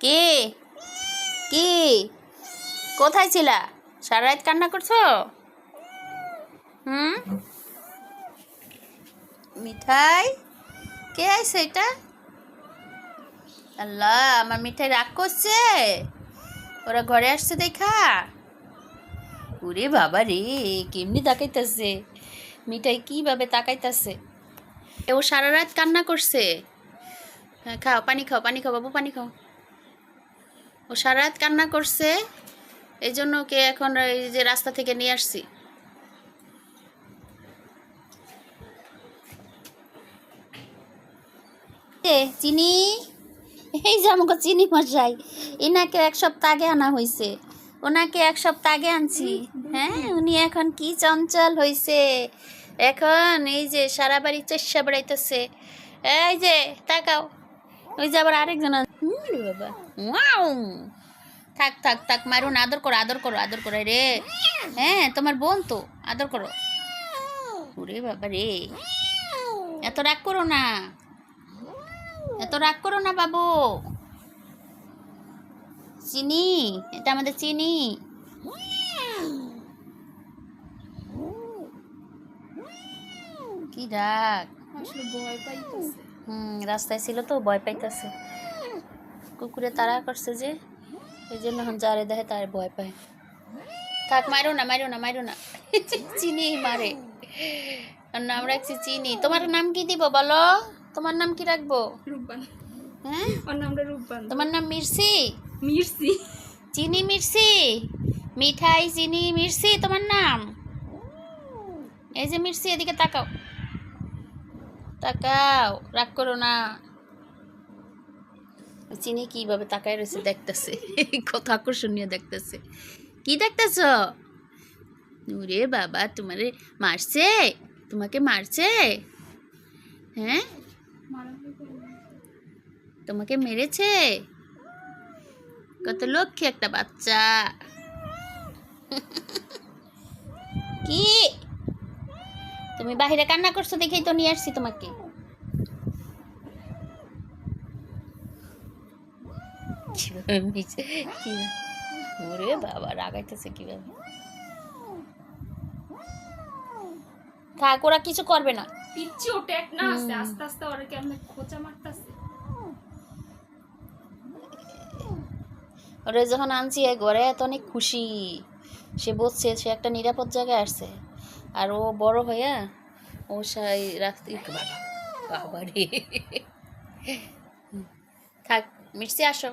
কে? কি? কোথায় ছিলা? সারা রাত কান্না করছ? হুম? মিঠাই? কে আইছে এটা? আল্লাহ, আমার মিঠাই রাগ করছে। ওরা ঘরে আসছে দেখা। ওরে বাবা রে, কেমনি তাকাইতেছে? মিঠাই কীভাবে তাকাইতেছে? ও সারা রাত কান্না করছে। হ্যাঁ খাও, পানি খাও পানি খাও, বাবু, পানি খাও। ও সারা রাত কান্না করছে এই জন্য ওকে এখন এই যে রাস্তা থেকে নিয়ে আসছি। চিনি? এই যে আমাকে চিনি মশাই এনাকে এক সপ্তাহ আগে আনা হয়েছে ওনাকে এক সপ্তাহ আগে আনছি। হ্যাঁ উনি এখন কি চঞ্চল হয়েছে এখন এই যে সারা বাড়ি চেষ্টা বেড়াইতেছে। এই যে, তাকাও। ওই যে আবার আরেকজন। বাবা। থাক থাক থাক মারুন আদর করো আদর করো আদর করো, রে। হ্যাঁ তোমার বোন তো, আদর করো। ওরে বাবা রে। এত রাগ করো না। এত রাগ করো না, বাবু। চিনি, এটা আমাদের চিনি। কি রাগ? আসলে ভয় পাইতেছে। হুম রাস্তায় ছিল তো ভয় পাইতেছে। কুকুরে তাড়া করছে যে এই জন্য এখন যারে দেখে তার ভয় পায়। থাক মারো না মারো না মারো না। চিনি মারে। নাম রাখছি চিনি। তোমার নাম কি দিব বলো? তোমার নাম কি রাখব? রূপবান। হ্যাঁ? রূপবান। তোমার নাম মির্সি? মির্সি। চিনি মির্সি? মিঠাই চিনি মির্সি তোমার নাম? এই যে মির্সি এদিকে তাকাও। তাকাও, রাগ করো না। চিনি কীভাবে তাকায় রয়েছে দেখতেছে। কত আকর্ষণীয় দেখতেছে। কি দেখতেছ? ওরে বাবা, তোমারে মারছে? তোমাকে মারছে? হ্যাঁ? তোমাকে মেরেছে? কত লক্ষ্মী একটা বাচ্চা। কি? তুমি বাহিরে কান্না করছ দেখেই তো নিয়ে আসছি তোমাকে। ওরে বাবা রাগাইতেছে কীভাবে? থাক ওরা কিছু করবে না। পিচ্ছি ও না আছে আস্তে আস্তে ওরা কেমন খোঁচা মারতাছে। ওরে যখন আনছি এ ঘরে এত অনেক খুশি। সে বসছে সে একটা নিরাপদ জায়গায় আসছে। আর ও বড় হইয়া ও সাই রাস্তা বাবা বাবা রে থাক মিটসি আসো।